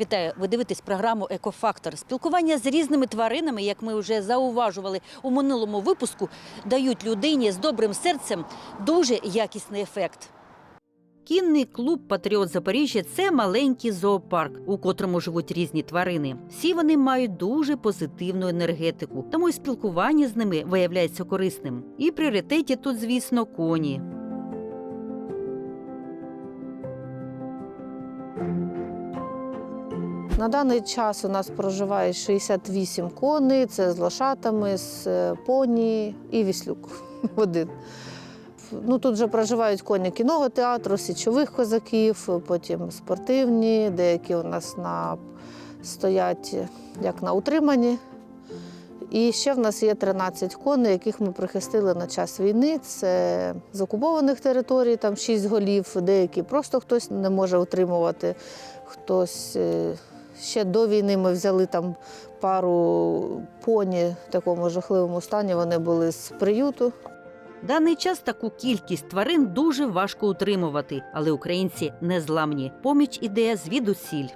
Вітаю! Ви дивитесь програму Екофактор. Спілкування з різними тваринами, як ми вже зауважували у минулому випуску, дають людині з добрим серцем дуже якісний ефект. Кінний клуб Патріот Запоріжжя це маленький зоопарк, у котрому живуть різні тварини. Всі вони мають дуже позитивну енергетику, тому і спілкування з ними виявляється корисним. І пріоритеті тут, звісно, коні. На даний час у нас проживає 68 коней, це з лошатами, з е, поні і віслюк один. Ну, тут вже проживають коні кіного театру, січових козаків, потім спортивні, деякі у нас на, стоять як на утриманні. І ще в нас є 13 коней, яких ми прихистили на час війни. Це з окупованих територій, там 6 голів, деякі просто хтось не може утримувати, хтось е, ще до війни ми взяли там пару поні в такому жахливому стані. Вони були з приюту. Даний час таку кількість тварин дуже важко утримувати, але українці не зламні. Поміч іде звідусіль.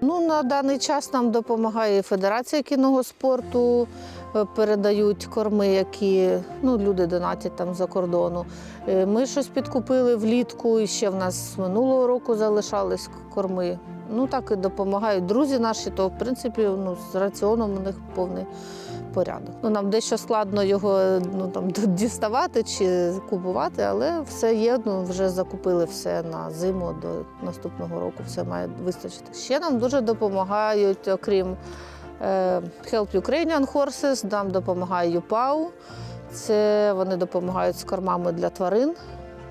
Ну, на даний час нам допомагає Федерація кінного спорту, е, передають корми, які ну, люди донатять там за кордону. Е, Ми щось підкупили влітку, і ще в нас минулого року залишались корми. Ну так і допомагають друзі наші, то в принципі ну, з раціоном у них повний порядок. Ну, нам дещо складно його ну, там, діставати чи купувати, але все є. Ну, вже закупили все на зиму до наступного року, все має вистачити. Ще нам дуже допомагають, окрім е, Help Ukrainian Horses, нам допомагає ЮПАУ. Це вони допомагають з кормами для тварин.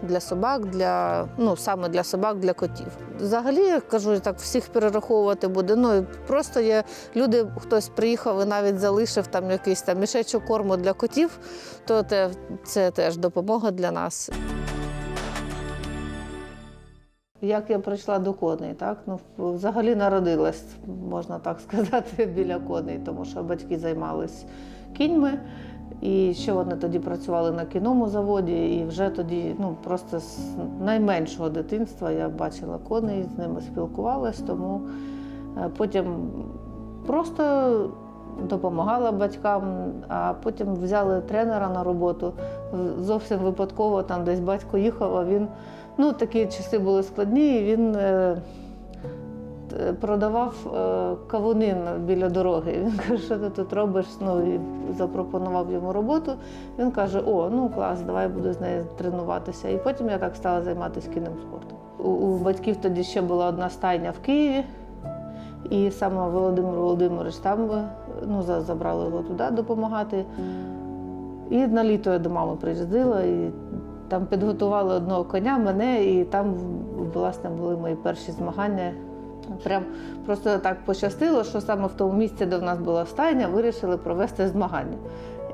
Для собак, для ну саме для собак, для котів. Взагалі, я кажу, так всіх перераховувати буде. Ну просто є люди, хтось приїхав і навіть залишив там якийсь там мішечок корму для котів, то те, це теж допомога для нас. Як я прийшла до коней, так ну взагалі народилась, можна так сказати, біля коней, тому що батьки займались кіньми. І ще вони тоді працювали на кіному заводі, і вже тоді, ну просто з найменшого дитинства я бачила коней, з ними спілкувалась, тому е, потім просто допомагала батькам, а потім взяли тренера на роботу. Зовсім випадково там десь батько їхав, а він ну такі часи були складні, і він. Е, Продавав е, кавунин біля дороги. Він каже, що ти тут робиш? Ну і запропонував йому роботу. Він каже: О, ну клас, давай буду з нею тренуватися. І потім я так стала займатися кінним спортом. У, у батьків тоді ще була одна стайня в Києві, і саме Володимир Володимирович там е, ну, забрали його туди допомагати. І на літо я до мами приїздила і там підготували одного коня, мене, і там власне були мої перші змагання. Прям просто так пощастило, що саме в тому місці, де в нас була стайня, вирішили провести змагання.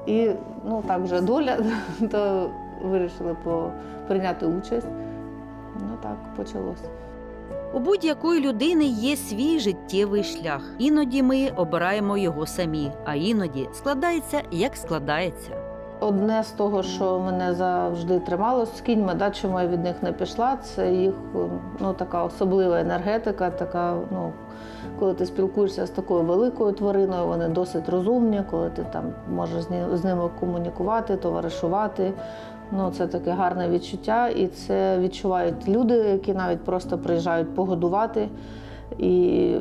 І ну так вже доля, то вирішили по, прийняти участь. Ну так почалося. У будь-якої людини є свій життєвий шлях. Іноді ми обираємо його самі, а іноді складається як складається. Одне з того, що мене завжди тримало з кіньми, да, чому я від них не пішла, це їх ну, така особлива енергетика, така, ну, коли ти спілкуєшся з такою великою твариною, вони досить розумні, коли ти там можеш з ними комунікувати, товаришувати. Ну, це таке гарне відчуття, і це відчувають люди, які навіть просто приїжджають погодувати і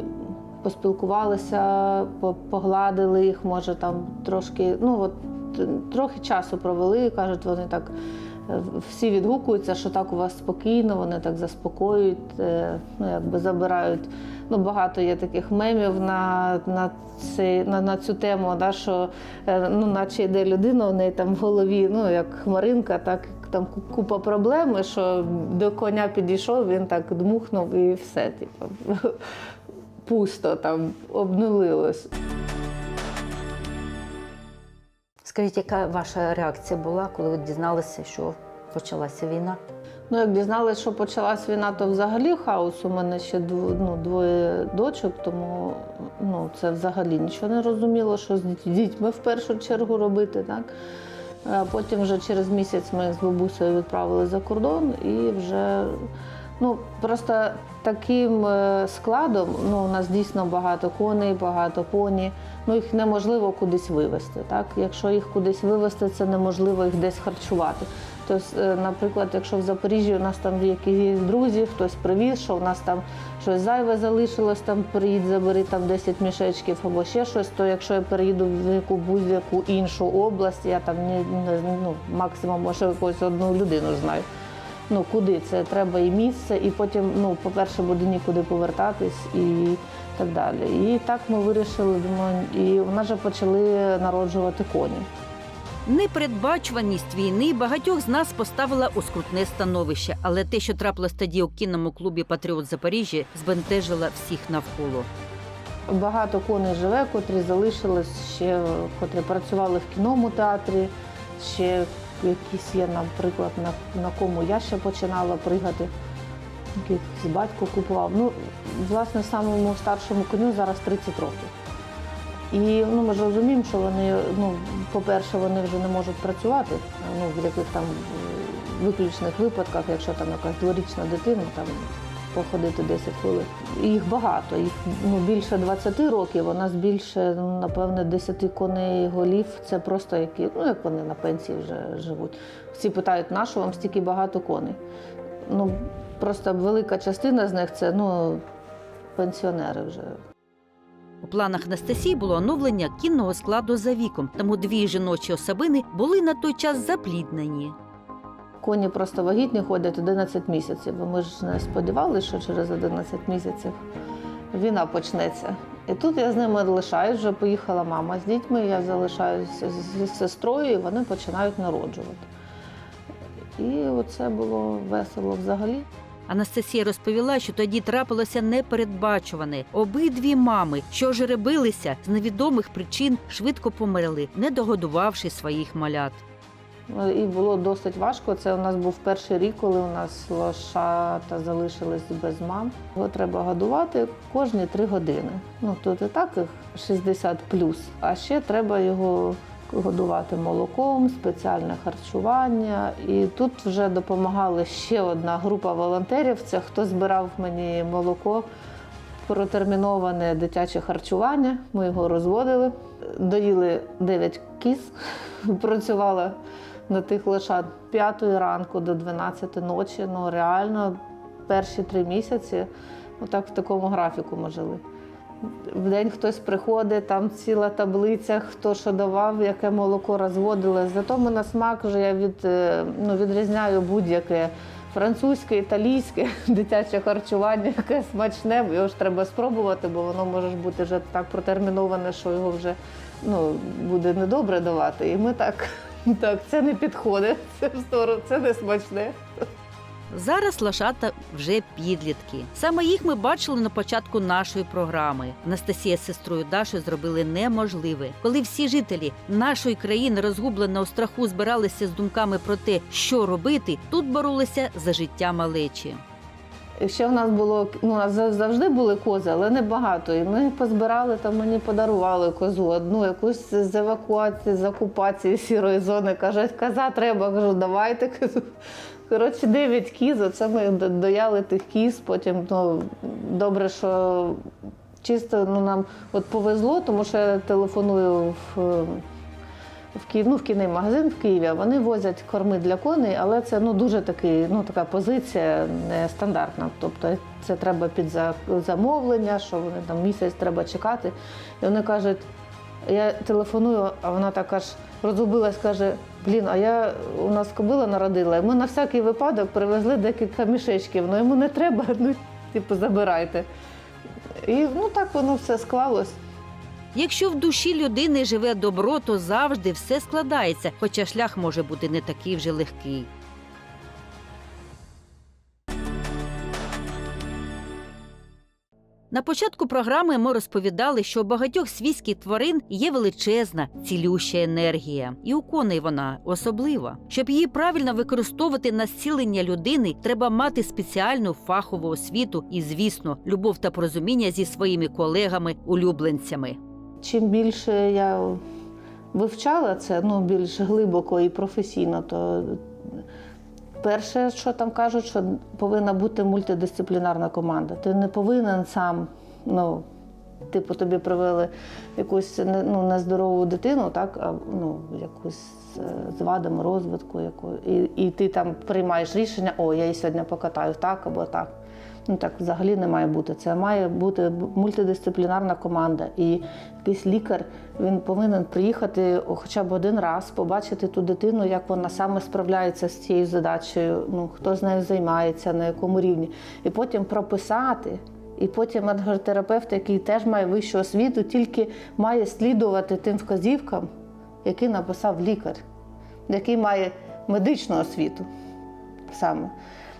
поспілкувалися, погладили їх, може там трошки, ну от трохи часу провели, кажуть, вони так е, всі відгукуються, що так у вас спокійно, вони так заспокоюють, е, ну якби забирають. Ну, багато є таких мемів на, на, цей, на, на цю тему, да, що е, ну, наче йде людина, у неї там в голові, ну як хмаринка, так там купа проблем, що до коня підійшов, він так дмухнув і все, типу, пусто там обнулилось. Скажіть, яка ваша реакція була, коли ви дізналися, що почалася війна? Ну, як дізналась, що почалась війна, то взагалі хаос. У мене ще ну, двоє дочок, тому ну, це взагалі нічого не розуміло, що з дітьми в першу чергу робити. Так? Потім вже через місяць ми з бабусею відправили за кордон і вже ну, просто таким е, складом ну, у нас дійсно багато коней, багато поні. Ну, їх неможливо кудись вивезти. Так? Якщо їх кудись вивезти, це неможливо їх десь харчувати. Тобто, наприклад, якщо в Запоріжжі у нас там якісь друзі, хтось привіз, що у нас там щось зайве залишилось, там приїдь, забери там 10 мішечків або ще щось, то якщо я переїду в яку будь-яку іншу область, я там не, не ну, максимум може якусь одну людину знаю. Ну куди це треба і місце, і потім, ну, по-перше, буде нікуди повертатись і так далі. І так ми вирішили, думаю, і у нас вже почали народжувати коні. Непередбачуваність війни багатьох з нас поставила у скрутне становище, але те, що трапилось тоді у кінному клубі Патріот Запоріжжя, збентежило всіх навколо. Багато коней живе, котрі залишились ще, котрі працювали в кіному театрі. Ще якісь є, наприклад, на, на кому я ще починала пригати. Якийсь батько купував. Ну, власне, самому старшому коню зараз 30 років. І ну, ми ж розуміємо, що вони, ну, по-перше, вони вже не можуть працювати. Ну, в яких там е, виключних випадках, якщо там якась дворічна дитина, там походити 10 хвилин. Їх багато, їх ну, більше 20 років, у нас більше, ну, напевне, 10 коней голів. Це просто які, ну як вони на пенсії вже живуть. Всі питають, на що вам стільки багато коней? Ну, просто велика частина з них це ну, пенсіонери вже. У планах Анастасії було оновлення кінного складу за віком, тому дві жіночі особини були на той час запліднені. Коні просто вагітні ходять 11 місяців. бо Ми ж не сподівалися, що через 11 місяців війна почнеться. І тут я з ними лишаюсь, вже поїхала мама з дітьми, я залишаюся зі сестрою, і вони починають народжувати. І оце було весело взагалі. Анастасія розповіла, що тоді трапилося непередбачуване. Обидві мами, що жеребилися з невідомих причин, швидко померли, не догодувавши своїх малят. І було досить важко. Це у нас був перший рік, коли у нас лошата залишились без мам. Його треба годувати кожні три години. Ну тут і так їх 60 плюс. А ще треба його годувати молоком, спеціальне харчування. І тут вже допомагала ще одна група волонтерів. Це хто збирав мені молоко. Протерміноване дитяче харчування. Ми його розводили, доїли 9 кіз, працювала на тих лошад 5 ранку до 12 ночі. Ну реально перші три місяці, отак в такому графіку ми жили. В день хтось приходить, там ціла таблиця, хто що давав, яке молоко розводили. Зато ми на смак вже я від, е, ну, відрізняю будь-яке французьке, італійське дитяче харчування, яке смачне, його ж треба спробувати, бо воно може бути вже так протерміноване, що його вже ну, буде недобре давати. І ми так, так, це не підходить, це в сторону, це не смачне. Зараз лошата вже підлітки. Саме їх ми бачили на початку нашої програми. Анастасія з сестрою Дашою зробили неможливе. Коли всі жителі нашої країни розгублено у страху збиралися з думками про те, що робити, тут боролися за життя малечі. Ще в нас було ну, завжди були кози, але не багато. І ми позбирали там, мені подарували козу одну, якусь з евакуації, з окупації сірої зони. Кажуть, коза треба. Кажу, давайте. Кажу. Коротше, 9 кіз, оце ми дояли тих кіз. Потім ну, добре, що чисто ну, нам от повезло, тому що я телефоную в. В Київ, ну, в кінний магазин в Києві, вони возять корми для коней, але це ну, дуже такий, ну, така позиція нестандартна. Тобто це треба під замовлення, що вони там місяць треба чекати. І вони кажуть, я телефоную, а вона так аж розгубилась, каже: Блін, а я у нас кобила народила, і ми на всякий випадок привезли декілька мішечків. Ну йому не треба, ну типу, забирайте. І ну так воно все склалось. Якщо в душі людини живе добро, то завжди все складається, хоча шлях може бути не такий вже легкий. На початку програми ми розповідали, що у багатьох свійських тварин є величезна цілюща енергія, і у коней вона особлива. Щоб її правильно використовувати на зцілення людини, треба мати спеціальну фахову освіту і, звісно, любов та порозуміння зі своїми колегами-улюбленцями. Чим більше я вивчала це ну, більш глибоко і професійно, то перше, що там кажуть, що повинна бути мультидисциплінарна команда. Ти не повинен сам, ну, типу, тобі привели якусь ну, нездорову дитину, так, а ну, якусь е, з вадами розвитку, яку, і, і ти там приймаєш рішення, о, я її сьогодні покатаю так або так. Ну так взагалі не має бути. Це має бути мультидисциплінарна команда. І якийсь лікар він повинен приїхати хоча б один раз, побачити ту дитину, як вона саме справляється з цією задачею, ну хто з нею займається, на якому рівні, і потім прописати. І потім ерготерапевт, який теж має вищу освіту, тільки має слідувати тим вказівкам, які написав лікар, який має медичну освіту саме.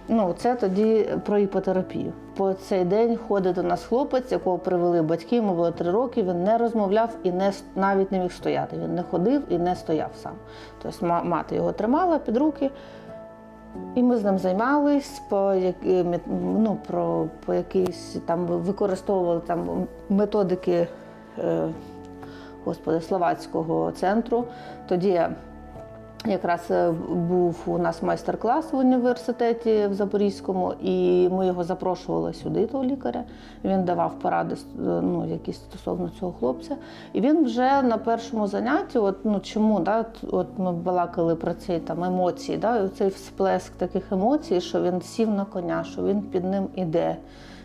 Ну, це тоді про іпотерапію. По цей день ходить до нас хлопець, якого привели батьки, йому було три роки. Він не розмовляв і не навіть не міг стояти. Він не ходив і не стояв сам. Тобто мати його тримала під руки, і ми з ним займались по е, ну, про по якійсь там використовували там методики е, господи, словацького центру. Тоді Якраз е, був у нас майстер-клас в університеті в Запорізькому, і ми його запрошували сюди, того лікаря. Він давав поради е, ну, якісь стосовно цього хлопця. І він вже на першому занятті, от, ну чому, да, от- ми балакали про ці там емоції, да, цей всплеск таких емоцій, що він сів на коня, що він під ним іде.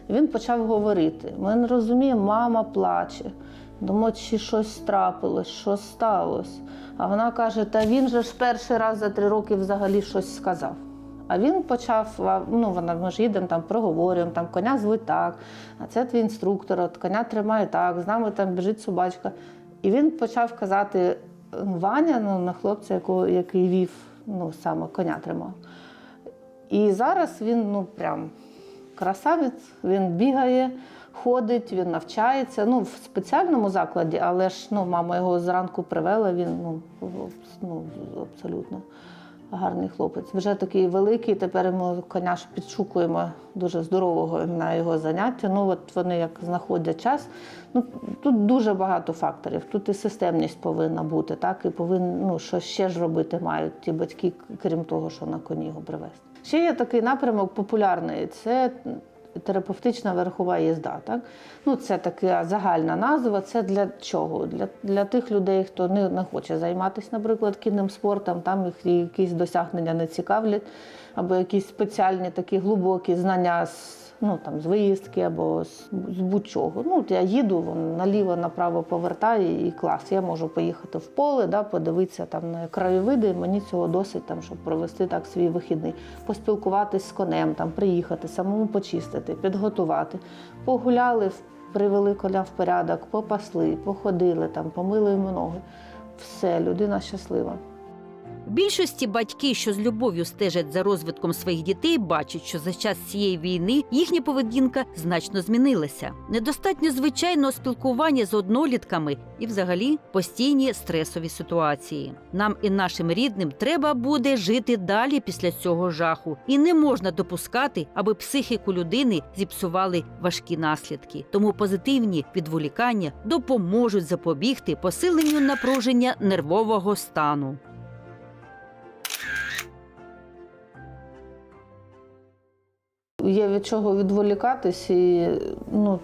Він почав говорити. Ми не розуміємо, мама плаче. Думаю, чи щось трапилось, що сталося. А вона каже: та він же ж перший раз за три роки взагалі щось сказав. А він почав, ну вона ми ж їдемо там, проговорюємо, там коня звуть так, а це твій інструктор, от коня тримає так, з нами там біжить собачка. І він почав казати Ваня, ну, на хлопця, якого, який вів, ну саме коня тримав. І зараз він ну прям красавець, він бігає, ходить, він навчається. Ну, в спеціальному закладі, але ж ну, мама його зранку привела, він ну, ну, абсолютно гарний хлопець. Вже такий великий, тепер ми коня ж підшукуємо дуже здорового на його заняття. Ну, от вони як знаходять час. Ну, тут дуже багато факторів. Тут і системність повинна бути, так, і повинні, ну, що ще ж робити мають ті батьки, крім того, що на коні його привезти. Ще є такий напрямок популярний це терапевтична верхова їзда. Так? Ну, це така загальна назва. Це для чого? Для, для тих людей, хто не, не хоче займатися, наприклад, кінним спортом, там їх якісь досягнення не цікавлять, або якісь спеціальні такі глибокі знання з, ну, там, з виїздки або з, з будь-чого. Ну, я їду, вон, наліво, направо повертаю і клас. Я можу поїхати в поле, да, подивитися там на краєвиди, мені цього досить, там, щоб провести так свій вихідний, поспілкуватись з конем, там, приїхати, самому почистити, підготувати. Погуляли, привели коня в порядок, попасли, походили, там, помили йому ноги. Все, людина щаслива. Більшості батьки, що з любов'ю стежать за розвитком своїх дітей, бачать, що за час цієї війни їхня поведінка значно змінилася. Недостатньо звичайного спілкування з однолітками і, взагалі, постійні стресові ситуації. Нам і нашим рідним треба буде жити далі після цього жаху, і не можна допускати, аби психіку людини зіпсували важкі наслідки. Тому позитивні відволікання допоможуть запобігти посиленню напруження нервового стану. Є від чого відволікатись, і ну,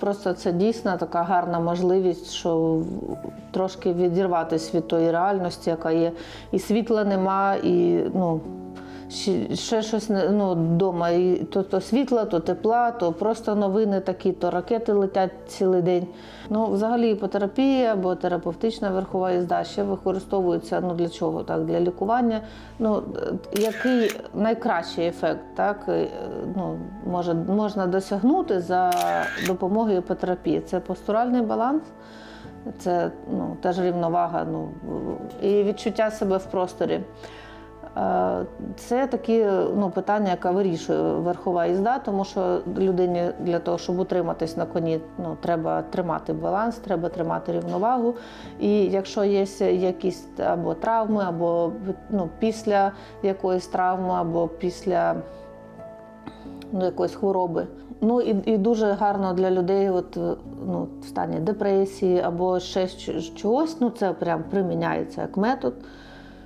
просто це дійсно така гарна можливість, що трошки відірватися від тої реальності, яка є. І світла нема, і ну, ще, щось ну, вдома. І то, то світла, то тепла, то просто новини такі, то ракети летять цілий день. Ну, взагалі, іпотерапія або терапевтична верхова їзда ще використовується ну, для чого? Так, для лікування. Ну, е, який найкращий ефект так, е, ну, може, можна досягнути за допомогою іпотерапії? Це постуральний баланс. Це ну, теж рівновага ну, і відчуття себе в просторі. Е, Це такі ну, питання, яке вирішує верхова їзда, тому що людині для того, щоб утриматись на коні, ну, треба тримати баланс, треба тримати рівновагу. І якщо є якісь або травми, або ну, після якоїсь травми, або після ну, якоїсь хвороби. Ну і, і дуже гарно для людей, от ну, в стані депресії або ще чогось, ну це прям приміняється як метод.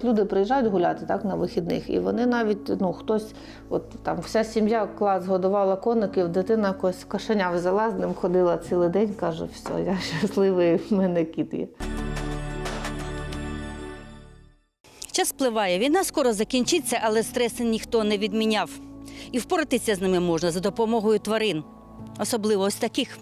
Люди приїжджають гуляти так на вихідних, і вони навіть ну хтось, от там вся сім'я клас годувала коників, дитина якось кошеня взяла, з ним ходила цілий день, каже, все, я щасливий, в мене кіт є. Час спливає, війна скоро закінчиться, але стреси ніхто не відміняв. І впоратися з ними можна за допомогою тварин, особливо ось таких.